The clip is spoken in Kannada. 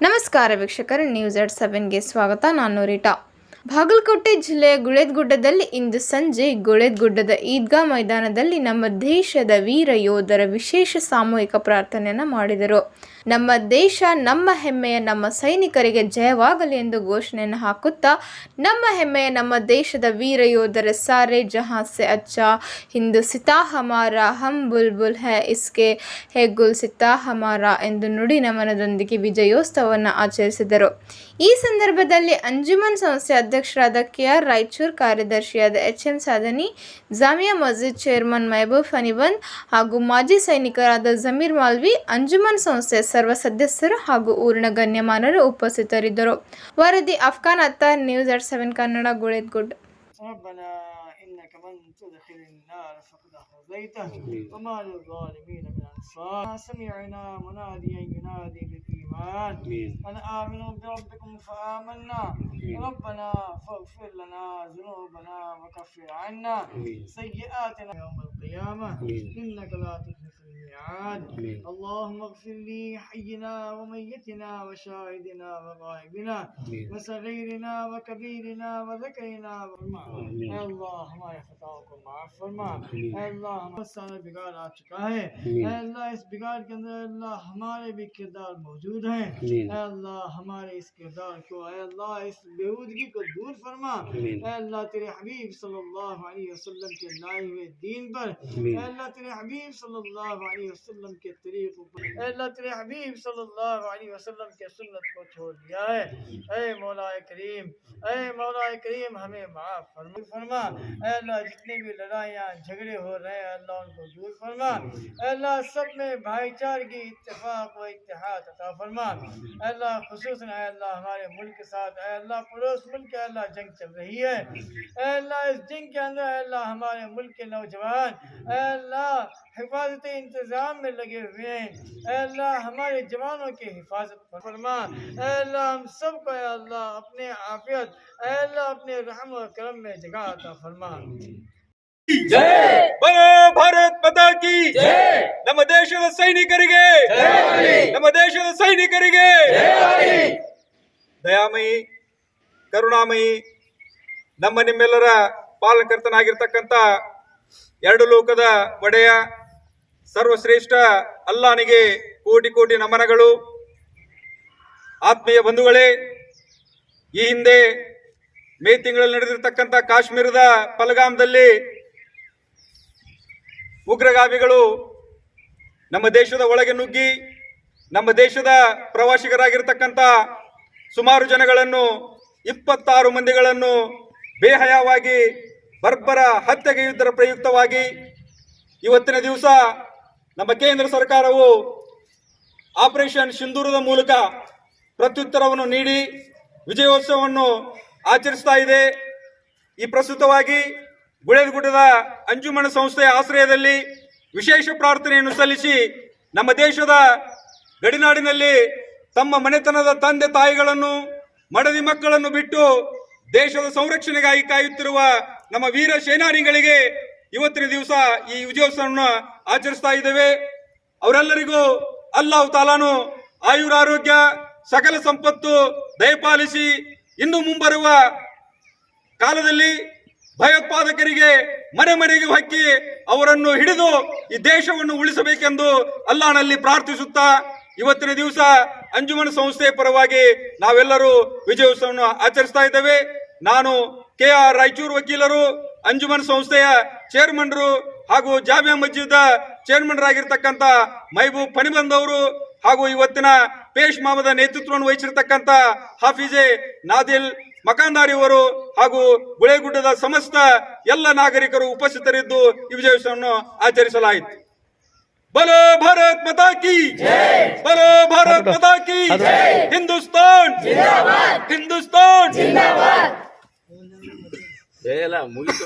ನಮಸ್ಕಾರ ವೀಕ್ಷಕರ ನ್ಯೂಸ್ ಎಟ್ ಸೆವೆನ್ಗೆ ಸ್ವಾಗತ, ನಾನು ರೀಟಾ. ಬಾಗಲಕೋಟೆ ಜಿಲ್ಲೆಯ ಗುಳೆದ್ಗುಡ್ಡದಲ್ಲಿ ಇಂದು ಸಂಜೆ ಗುಳೆದ್ಗುಡ್ಡದ ಈದ್ಗಾ ಮೈದಾನದಲ್ಲಿ ನಮ್ಮ ದೇಶದ ವೀರ ಯೋಧರ ವಿಶೇಷ ಸಾಮೂಹಿಕ ಪ್ರಾರ್ಥನೆಯನ್ನು ಮಾಡಿದರು. ನಮ್ಮ ದೇಶ, ನಮ್ಮ ಹೆಮ್ಮೆಯ ನಮ್ಮ ಸೈನಿಕರಿಗೆ ಜಯವಾಗಲಿ ಎಂದು ಘೋಷಣೆಯನ್ನು ಹಾಕುತ್ತಾ, ನಮ್ಮ ಹೆಮ್ಮೆಯ ನಮ್ಮ ದೇಶದ ವೀರ ಯೋಧರ ಸಾರೆ ಜಹಾ ಸೆ ಅಚ್ಚಾ, ಹಿಂದೂ ಸಿತಾ ಹಮಾರ ಹಮ್ ಬುಲ್ ಬುಲ್ ಹೆ ಇಸ್ಕೆ, ಹೇ ಗುಲ್ ಸಿತಾ ಹಮಾರ ಎಂದು ನುಡಿ ನಮನದೊಂದಿಗೆ ವಿಜಯೋತ್ಸವವನ್ನು ಆಚರಿಸಿದರು. ಈ ಸಂದರ್ಭದಲ್ಲಿ ಅಂಜುಮನ್ ಸಂಸ್ಥೆ ಅಧ್ಯಕ್ಷರಾದ K R Raichur, ಕಾರ್ಯದರ್ಶಿಯಾದ H M Sadhani, Jamia Masjid chairman Mehboob Hanibandh ಹಾಗೂ ಮಾಜಿ ಸೈನಿಕರಾದ ಜಮೀರ್ ಮಾಲ್ವಿ, ಅಂಜುಮನ್ ಸಂಸ್ಥೆಯ ಸರ್ವ ಸದಸ್ಯರು ಹಾಗೂ ಊರಿನ ಗಣ್ಯಮಾನರು ಉಪಸ್ಥಿತರಿದ್ದರು ವರದಿ Afghan Attar news at seven Kannada Guledgud ربنا إنك من تدخل النار فقد أخزيته وما للظالمين من أنصار سمعنا مناديا ينادي بالإيمان أن آمنوا بربكم فآمنا ربنا فاغفر لنا ذنوبنا وكفر عنا سيئاتنا يوم القيامة إنك لا تخلف الميعاد اللهم اغفر لي حينا وميتنا وشاهدنا وغائبنا وصغيرنا وكبيرنا وذكرنا وما اے اللہ ہمارے خطاؤں کو معاف فرما۔ اے اللہ ہمارا سارا بگاڑ آ چکا ہے۔ اے اللہ اس بگاڑ کے اندر اللہ ہمارے بھی کردار موجود ہیں۔ اے اللہ ہمارے اس کردار کو اے اللہ اس بےودگی کو دور فرما۔ اے اللہ تیرے حبیب صلی اللہ علیہ وسلم کے لائے ہوئے دین پر۔ اے اللہ تیرے حبیب صلی اللہ علیہ علیہ وسلم کے طریقوں پر اے اللہ تیرے حبیب صلی اللہ علیہ وسلم کے سنت کو چھوڑ دیا ہے اے مولا کریم اے مولا کریم ہمیں معاف فرما فرما اے اللہ جتنے بھی لڑائیاں جھگڑے ہو رہے ہیں اللہ ان کو دور فرما اے اللہ سب میں بھائی چارگی اتفاق و اتحاد عطا فرما اے اللہ خصوصاً اے اللہ ہمارے ملک کے ساتھ اے اللہ پڑوس ملک اے اللہ جنگ چل رہی ہے اے اللہ اس جنگ کے اندر اے اللہ ہمارے ملک کے نوجوان اے اللہ حفاظت انتظام میں لگے ہوئے ہیں۔ اے اللہ ہمارے جوانوں کی حفاظت فرما۔ اے اللہ ہم سب کو اے اللہ اپنے عافیت اے اللہ اپنے رحم و کرم میں جگہ عطا فرما۔ بڑا بھارت پتا کی۔ نم دیش صحیح نہیں کریں گے۔ نم دیش صحیح نہیں کریں گے۔ ದಯಾಮಯಿ ಕರುಣಾಮಯಿ ನಮ್ಮ ನಿಮ್ಮೆಲ್ಲರ ಪಾಲನಕರ್ತನಾಗಿರ್ತಕ್ಕಂಥ ಎರಡು لوکدہ وڈیا ಸರ್ವಶ್ರೇಷ್ಠ ಅಲ್ಲಾನಿಗೆ ಕೋಟಿ ಕೋಟಿ ನಮನಗಳು. ಆತ್ಮೀಯ ಬಂಧುಗಳೇ, ಈ ಹಿಂದೆ ಮೇ ತಿಂಗಳಲ್ಲಿ ನಡೆದಿರ್ತಕ್ಕಂಥ ಕಾಶ್ಮೀರದ ಪಲಗಾಮದಲ್ಲಿ ಉಗ್ರಗಾಮಿಗಳು ನಮ್ಮ ದೇಶದ ಒಳಗೆ ನುಗ್ಗಿ, ನಮ್ಮ ದೇಶದ ಪ್ರವಾಸಿಗರಾಗಿರ್ತಕ್ಕಂಥ ಸುಮಾರು ಜನಗಳನ್ನು, ಇಪ್ಪತ್ತಾರು ಮಂದಿಗಳನ್ನು ಬೇಹಯವಾಗಿ ಬರ್ಬರ ಹತ್ಯೆಗೈಯುವುದರ ಪ್ರಯುಕ್ತವಾಗಿ ಇವತ್ತಿನ ದಿವಸ ನಮ್ಮ ಕೇಂದ್ರ ಸರ್ಕಾರವು ಆಪರೇಷನ್ ಸಿಂಧೂರದ ಮೂಲಕ ಪ್ರತ್ಯುತ್ತರವನ್ನು ನೀಡಿ ವಿಜಯೋತ್ಸವವನ್ನು ಆಚರಿಸ್ತಾ ಇದೆ. ಈ ಪ್ರಸ್ತುತವಾಗಿ ಗುಳೇದಗುಡ್ಡದ ಅಂಜುಮಣ ಸಂಸ್ಥೆಯ ಆಶ್ರಯದಲ್ಲಿ ವಿಶೇಷ ಪ್ರಾರ್ಥನೆಯನ್ನು ಸಲ್ಲಿಸಿ ನಮ್ಮ ದೇಶದ ಗಡಿನಾಡಿನಲ್ಲಿ ತಮ್ಮ ಮನೆತನದ ತಂದೆ ತಾಯಿಗಳನ್ನು, ಮಡದಿ ಮಕ್ಕಳನ್ನು ಬಿಟ್ಟು ದೇಶದ ಸಂರಕ್ಷಣೆಗಾಗಿ ಕಾಯುತ್ತಿರುವ ನಮ್ಮ ವೀರ ಸೇನಾನಿಗಳಿಗೆ ಇವತ್ತಿನ ದಿವಸ ಈ ವಿಜಯೋತ್ಸವವನ್ನು ಆಚರಿಸ್ತಾ ಇದ್ದೇವೆ. ಅವರೆಲ್ಲರಿಗೂ ಅಲ್ಲಾಹ್ ತಾಲಾನು ಆಯುರ ಆರೋಗ್ಯ, ಸಕಲ ಸಂಪತ್ತು ದಯಪಾಲಿಸಿ ಇನ್ನು ಮುಂಬರುವ ಕಾಲದಲ್ಲಿ ಭಯೋತ್ಪಾದಕರಿಗೆ ಮನೆ ಮನೆಗೆ ಹಕ್ಕಿ ಅವರನ್ನು ಹಿಡಿದು ಈ ದೇಶವನ್ನು ಉಳಿಸಬೇಕೆಂದು ಅಲ್ಲಾಹನಲ್ಲಿ ಪ್ರಾರ್ಥಿಸುತ್ತಾ ಇವತ್ತಿನ ದಿವಸ ಅಂಜುಮನ್ ಸಂಸ್ಥೆಯ ಪರವಾಗಿ ನಾವೆಲ್ಲರೂ ವಿಜಯೋತ್ಸವವನ್ನು ಆಚರಿಸ್ತಾ ಇದ್ದೇವೆ. ನಾನು ಕೆ ಆರ್ ರಾಯಚೂರು ವಕೀಲರು, ಅಂಜುಮನ್ ಸಂಸ್ಥೆಯ ಚೇರ್ಮನ್ರು ಹಾಗೂ ಜಾಮಿಯಾ ಮಸ್ಜಿದ್ ಚೇರ್ಮನ್ ಆಗಿರ್ತಕ್ಕಂಥ ಮೈಬೂಬ್ ಪನಿಬಂದ್ ಅವರು ಹಾಗೂ ಇವತ್ತಿನ ಪೇಶ್ ಮಾಮದ ನೇತೃತ್ವವನ್ನು ವಹಿಸಿರ್ತಕ್ಕಂಥ ಹಾಫೀಜೆ ನಾದಿಲ್ ಮಕಾಂದಾರಿ ಅವರು ಹಾಗೂ ಗುಳೆಗುಡ್ಡದ ಸಮಸ್ತ ಎಲ್ಲ ನಾಗರಿಕರು ಉಪಸ್ಥಿತರಿದ್ದು ಈ ವಿಜಯೋತ್ಸವವನ್ನು ಆಚರಿಸಲಾಯಿತು. ಬಲೋ ಭಾರತ್ ಮಾತಾ ಕಿ ಬಲೋ ಭಾರತ್ ಮಾತಾ ಕಿ ಹಿಂದೂಸ್ತಾನ್ ಹಿಂದೂಸ್ತಾನ್ ಮುಗಿತು.